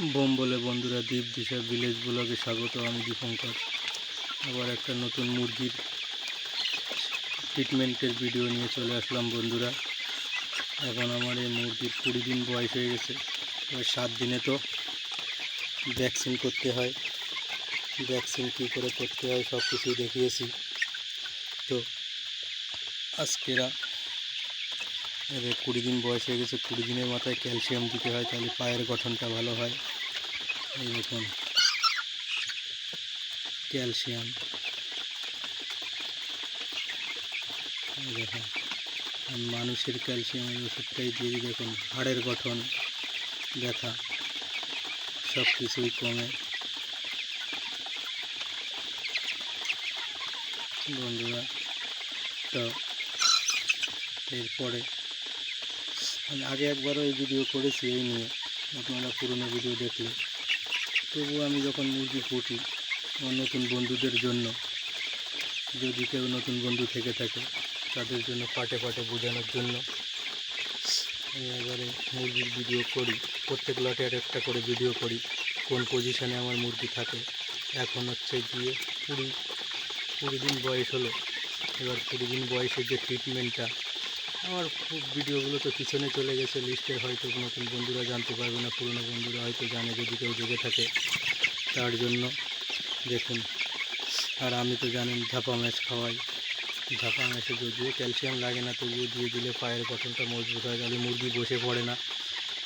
Bomb বলে বন্ধুরা দ্বীপ দিশা ভিলেজ ব্লগে স্বাগত, আমি দীপঙ্কর। আবার একটা নতুন মুরগির ট্রিটমেন্টের ভিডিও নিয়ে চলে আসলাম বন্ধুরা। এখন আমার এই মুরগির কুড়ি দিন বয়স হয়ে গেছে, এবার সাত দিনে তো ভ্যাকসিন করতে হয়। ভ্যাকসিন কী করে করতে হয় সব কিছুই দেখিয়েছি। তো আজকেরা এদের কুড়ি দিন বয়স হয়ে গেছে, কুড়ি দিনের মাথায় ক্যালসিয়াম দিতে হয়, তাহলে পায়ের গঠনটা ভালো হয়। এই দেখুন, ক্যালসিয়াম। দেখুন মানুষের ক্যালসিয়ামের ওষুধটাই দিয়ে দেখুন, হাড়ের গঠন, ব্যথা সব কিছুই কমে। বন্ধুরা, তো এরপরে আমি আগে একবারও এই ভিডিও করেছি, এই নিয়ে আপনারা পুরনো ভিডিও দেখলে। তবু আমি যখন মুরগি ফুটি আমার নতুন বন্ধুদের জন্য, যদি কেউ নতুন বন্ধু থেকে থাকে, তাদের জন্য পাটে পাটে বোঝানোর জন্য আমি এবারে মুরগির ভিডিও করি। প্রত্যেক লটে আর একটা করে ভিডিও করি, কোন পজিশানে আমার মুরগি থাকে। এখন হচ্ছে গিয়ে কুড়ি কুড়ি দিন বয়স হলো। এবার কুড়ি দিন বয়সের যে ট্রিটমেন্টটা আমার খুব ভিডিওগুলো তো পিছনে চলে গেছে, লিস্টে হয়তো নতুন বন্ধুরা জানতে পারবে না, পুরনো বন্ধুরা হয়তো জানে যদি কেউ জেগে থাকে। তার জন্য দেখুন। আর আমি তো জানেন ঝাপা ম্যাচ খাওয়াই। ঝাপা ম্যাচে যদিও ক্যালসিয়াম লাগে না, তবুও দিয়ে দিলে পায়ের গঠনটা মজবুত হয় তাহলে মুরগি বসে পড়ে না।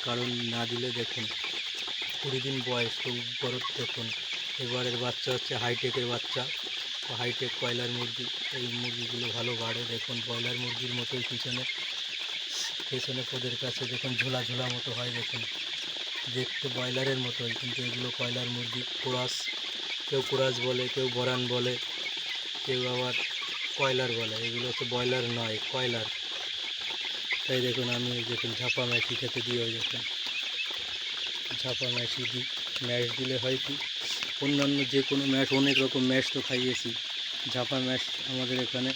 কারণ না দিলে দেখুন, কুড়ি দিন বয়স, তো বড় দেখুন। এবারের বাচ্চা হচ্ছে হাইটেকের বাচ্চা। হাইটেক কয়লার মুরগি, এই মুরগিগুলো ভালো বাড়ে। দেখুন, ব্রয়লার মুরগির মতোই পিছনে, পেছনে ওদের কাছে দেখুন, ঝোলা ঝোলা মতো হয়, দেখুন। দেখতে ব্রয়লারের মতোই, কিন্তু এগুলো কয়লার মুরগি, কোরাস, কেউ কোরাস বলে, কেউ বরান বলে, কেউ আবার কয়লার বলে। এগুলো হচ্ছে ব্রয়লার নয়, কয়লার। তাই দেখুন, আমি দেখুন, ঝাপা ম্যাশি খেতে দিই, ওই দেখুন। ঝাপা ম্যাশি দিই ম্যাশ দিলে হয় কি? অন্যান্য যে কোনো ম্যাশ অনেক রকম ম্যাশ তো খাইয়েছি। ঝাপা ম্যাশ আমাদের এখানে।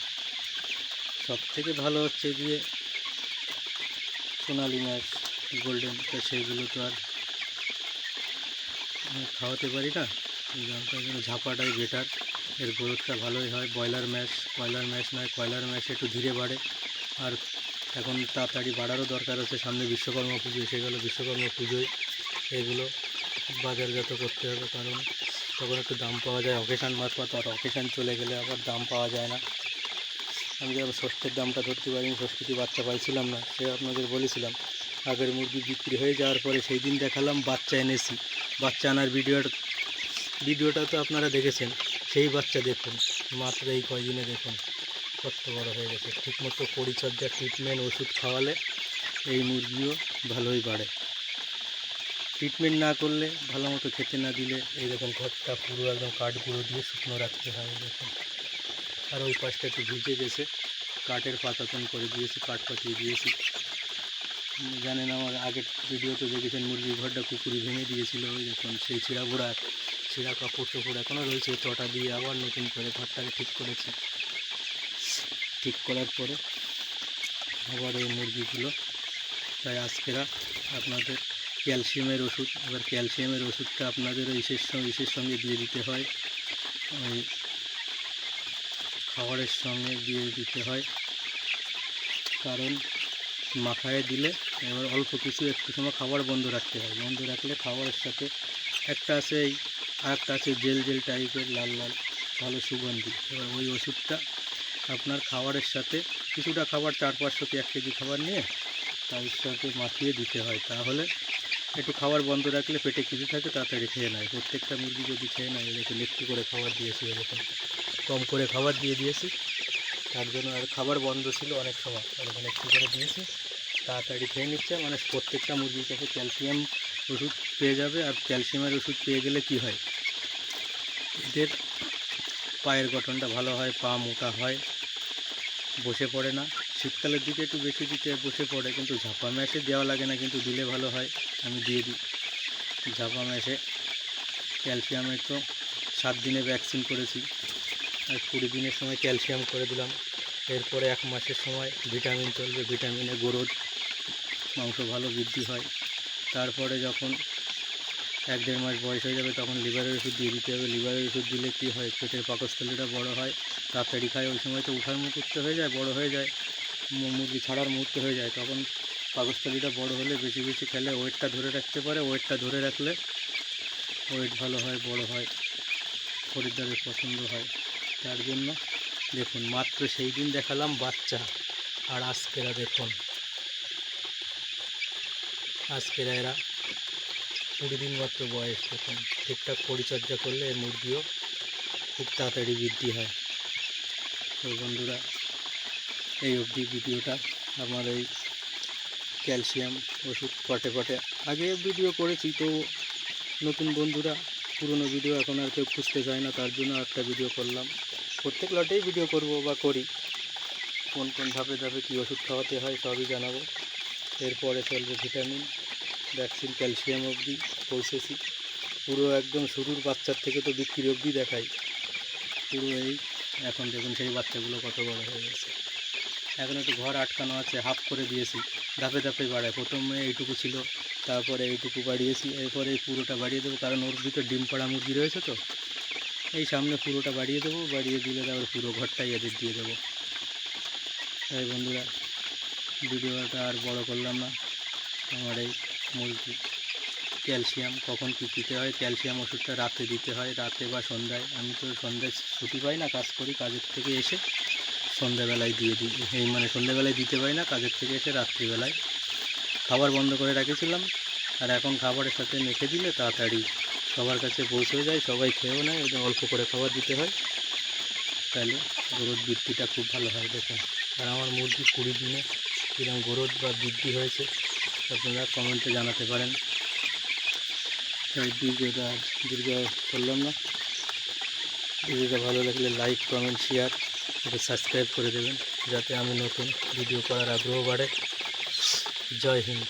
সব থেকে ভালো হচ্ছে গিয়ে সোনালি ম্যাশ গোল্ডেন, তো সেইগুলো তো আর খাওয়াতে পারি না। তাই জন্য ঝাপাটাই বেটার এর গ্রোথটা ভালোই হয়। ব্রয়লার ম্যাশ কয়লার ম্যাশ নয়, কয়লার ম্যাশ একটু ধীরে বাড়ে। আর এখন তাড়াতাড়ি বাড়ারও দরকার আছে। সামনে বিশ্বকর্মা পুজো, এসে গেলো বিশ্বকর্মা পুজোয়। এগুলো বাজারজাত করতে হবে কারণ তখন একটু দাম পাওয়া যায় অকেশান মারফত আর অকেশান চলে গেলে আবার দাম পাওয়া যায় না। আমি যেমন ষষ্ঠের দামটা ধরতে পারিনি ষষ্ঠীতে বাচ্চা পাইছিলাম না, সে আপনাদের বলেছিলাম, আগের মুরগি বিক্রি হয়ে যাওয়ার পরে সেই দিন দেখালাম বাচ্চা এনেছি। বাচ্চা আনার ভিডিওর ভিডিওটা তো আপনারা দেখেছেন, সেই বাচ্চা দেখুন, মাত্র এই কয়দিনে দেখুন, কত বড় হয়ে গেছে। ঠিকমতো পরিচর্যা ট্রিটমেন্ট ওষুধ খাওয়ালে এই মুরগিও ভালোই বাড়ে। ট্রিটমেন্ট না করলে ভালো মতো খেতে না দিলে এই ঘরটা পুরো একদম কাঠ গুঁড়ো দিয়ে শুকনো রাখতে হয় দেখুন আর ওই পাশটা একটু ভিজে গেছে, কাঠের পাতাতন করে দিয়েছি, কাঠ পাতিয়ে দিয়েছি। জানেন আমার আগের ভিডিওতে দেখেছেন, মুরগির ঘরটা কুকুরি ভেঙে দিয়েছিল ওই দেখুন সেই ছিঁড়া বুড়া ছিঁড়া কাপড় চোপড় এখনও রয়েছে চটা দিয়ে আবার নতুন করে ঘরটাকে ঠিক করেছি। ঠিক করার পরে আবার এই মুরগিগুলো, তাই আজকেরা আপনাদের ক্যালসিয়ামের ওষুধ, এবার ক্যালসিয়ামের ওষুধটা আপনাদের ইসের সঙ্গে ইসের সঙ্গে দিয়ে দিতে হয়। ওই খাবারের সঙ্গে দিয়ে দিতে হয়। কারণ মাথায় দিলে এবার অল্প কিছু একটু সময় খাবার বন্ধ রাখতে হয়। বন্ধ রাখলে খাবারের সাথে একটা আছে এই আর একটা আছে জেল জেল টাইপের লাল লাল, ভালো সুগন্ধি। এবার ওই ওষুধটা আপনার খাবারের সাথে কিছুটা খাবার, চার পাঁচশোতে এক কেজি খাবার নিয়ে তার সাথে মাখিয়ে দিতে হয়। তাহলে একটু খাবার বন্ধ রাখলে পেটে কিছু থাকে, তাড়াতাড়ি খেয়ে নেয়। প্রত্যেকটা মুরগি যদি খেয়ে নেয় এরকম একটু করে খাবার দিয়েছি এরকম। কম করে খাবার দিয়ে দিয়েছি। তার জন্য আর খাবার বন্ধ ছিল অনেক সময়। এরকম একটু করে দিয়েছি। তাড়াতাড়ি খেয়ে নিচ্ছে। মানে প্রত্যেকটা মুরগির কাছে ক্যালসিয়াম ওষুধ পেয়ে যাবে আর ক্যালসিয়ামের ওষুধ পেয়ে গেলে কি হয়? এদের পায়ের গঠনটা ভালো হয়, পা মোটা হয়, বসে পড়ে না। শীতকালের দিকে একটু বেশি দিতে বসে পড়ে, কিন্তু ঝাপা ম্যাশে দেওয়া লাগে না, কিন্তু দিলে ভালো হয়। আমি দিয়ে দিই। ঝাপা ম্যাশে ক্যালসিয়ামের তো সাত দিনে ভ্যাকসিন করেছি, আর কুড়ি দিনের সময় ক্যালসিয়াম করে দিলাম। এরপরে এক মাসের সময় ভিটামিন চলবে ভিটামিনে গ্রোথ, মাংস ভালো বৃদ্ধি হয়। তারপরে যখন এক দেড় মাস বয়স হয়ে যাবে, তখন লিভারের ওষুধ দিয়ে দিতে হবে। লিভারের ওষুধ দিলে কী হয়? পেটের পাকস্থলীটা বড় হয় তাড়াতাড়ি খায় ওই সময় তো উঠার মুহূর্তে হয়ে যায়, বড় হয়ে যায়। মুরগি ছাড়ার মুহূর্তে হয়ে যায়। তখন পাকস্থলীটা বড় হলে বেশি বেশি খেলে ওয়েটটা ধরে রাখতে পারে। ওয়েটটা ধরে রাখলে ওয়েট ভালো হয়, বড় হয়, খরিদ্দারের পছন্দ হয়। তার জন্য দেখুন, মাত্র সেই দিন দেখালাম বাচ্চা। আর আজকেরা দেখুন, আজকেরা এরা কুড়ি দিন মাত্র বয়স। দেখুন, ঠিকঠাক পরিচর্যা করলে মুরগিও খুব তাড়াতাড়ি বৃদ্ধি হয়। তো বন্ধুরা এই অবধি ভিডিওটা আমার এই ক্যালসিয়াম ওষুধ পটে পটে। আগে ভিডিও করেছি, তো নতুন বন্ধুরা, পুরনো ভিডিও এখন আর কেউ খুঁজতে চায় না, তার জন্য একটা ভিডিও করলাম। প্রত্যেক লটেই ভিডিও করব বা করি। কোন কোন ধাপে ধাপে কী ওষুধ খাওয়াতে হয় সবই জানাব। এরপরে চলবে ভিটামিন, ভ্যাকসিন, ক্যালসিয়াম অবধি পৌঁছেছি। পুরো একদম শুরুর বাচ্চার থেকে তো বিক্রি অবধি দেখাই। পুরো এই এখন দেখুন সেই বাচ্চাগুলো কত বড় হয়ে গেছে। এখন একটু ঘর আটকানো আছে, হাফ করে দিয়েছি। ধাপে ধাপে বাড়ায়। প্রথমে এইটুকু ছিল, তারপরে এইটুকু বাড়িয়েছি, এরপরে পুরোটা বাড়িয়ে দেবো, কারণ ওর ভিতর ডিম পাড়া মুরগি রয়েছে তো। এই সামনে পুরোটা বাড়িয়ে দেবো, বাড়িয়ে দিলে তারপর পুরো ঘরটাই এদের দিয়ে দেবো। তাই বন্ধুরা, ভিডিওটা আর বড় করলাম না। আমার এই মুরগি, ক্যালসিয়াম, কখন কী দিতে হয়, ক্যালসিয়াম ওষুধটা রাতে দিতে হয়, রাতে বা সন্ধ্যায়। আমি তো সন্ধ্যায় ছুটি পাই না, কাজ করি, কাজের থেকে এসে সন্ধ্যাবেলায় দিয়ে দিই। এই মানে সন্ধ্যাবেলায় দিতে পারি না, কাজের থেকে এসে রাত্রিবেলায়। খাবার বন্ধ করে রেখেছিলাম, আর এখন খাবারের সাথে মেখে দিলে তাড়াতাড়ি সবার কাছে পৌঁছে যায়, সবাই খেয়েও নেয় ওদের অল্প করে খাবার দিতে হয়। তাহলে গ্রোথ বৃদ্ধিটা খুব ভালো হয়, দেখুন। আর আমার মুরগি কুড়ি দিনে কীরকম গ্রোথ বা বৃদ্ধি হয়েছে, আপনারা কমেন্টে জানাতে পারেন। ভিডিওটা দীর্ঘ করলাম না। ভিডিওটা ভালো লাগলে লাইক, কমেন্ট, শেয়ার। এটা সাবস্ক্রাইব করে দেবেন যাতে আমি নতুন ভিডিও করার আগ্রহ বাড়ে। জয় হিন্দ।